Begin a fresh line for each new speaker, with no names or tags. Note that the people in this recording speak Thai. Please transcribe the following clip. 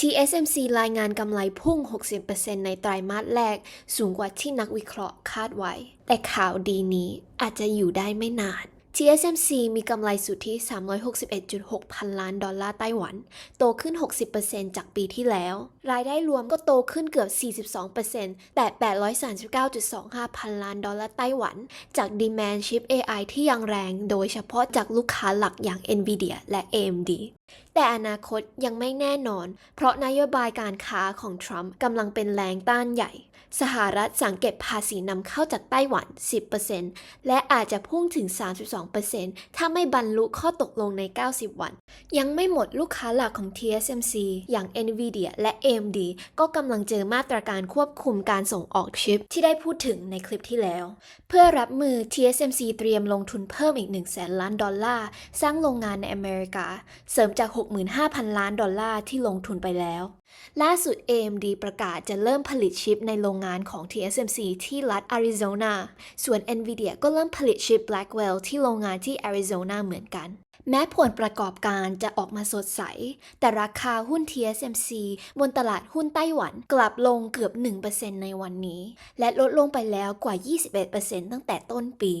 TSMC รายงานกำไรพุ่ง 60%ในไตรมาสแรก สูงกว่าที่นักวิเคราะห์คาดไว้ แต่ข่าวดีนี้อาจจะอยู่ได้ไม่นาน TSMC มีกำไรสุทธิ 361.6 พันล้านดอลลาร์ไต้หวัน โตขึ้น 60%จากปีที่แล้ว รายได้รวมก็โตขึ้นเกือบ 42%แต่ 839.25 พันล้านดอลลาร์ไต้หวัน จากดีแมนชิป AI ที่ยังแรง โดยเฉพาะจากลูกค้าหลักอย่าง Nvidia และ AMD แต่อนาคตยังไม่แน่นอน เพราะนโยบายการค้าของทรัมป์กำลังเป็นแรงต้านใหญ่ สหรัฐสั่งเก็บภาษีนำเข้าจากไต้หวัน 10%และอาจจะพุ่งถึง 32%ถ้าไม่บรรลุข้อตกลงใน 90 วัน ยังไม่หมดลูกค้าหลักของ TSMC อย่าง Nvidia และ AMD ก็กำลังเจอมาตรการควบคุมการส่งออกชิปที่ได้พูดถึงในคลิปที่แล้ว เพื่อรับมือ TSMC เตรียมลงทุนเพิ่มอีก 1 0 0 0 0แสนล้านดอลลาร์ สร้างโรงงานในอเมริกา เสริมจาก 65,000 ล้านดอลลาร์ที่ลงทุนไปแล้วล่าสุด AMD ประกาศจะเริ่มผลิตชิปในโรงงานของ TSMC ที่รัฐอาริโซนา ส่วน Nvidia ก็เริ่มผลิตชิป Blackwell ที่โรงงานที่อาริโซนาเหมือนกัน แม้ผลประกอบการจะออกมาสดใส แต่ราคาหุ้น TSMC บนตลาดหุ้นไต้หวันกลับลงเกือบ 1%ในวันนี้ และลดลงไปแล้วกว่า 21%ตั้งแต่ต้นปี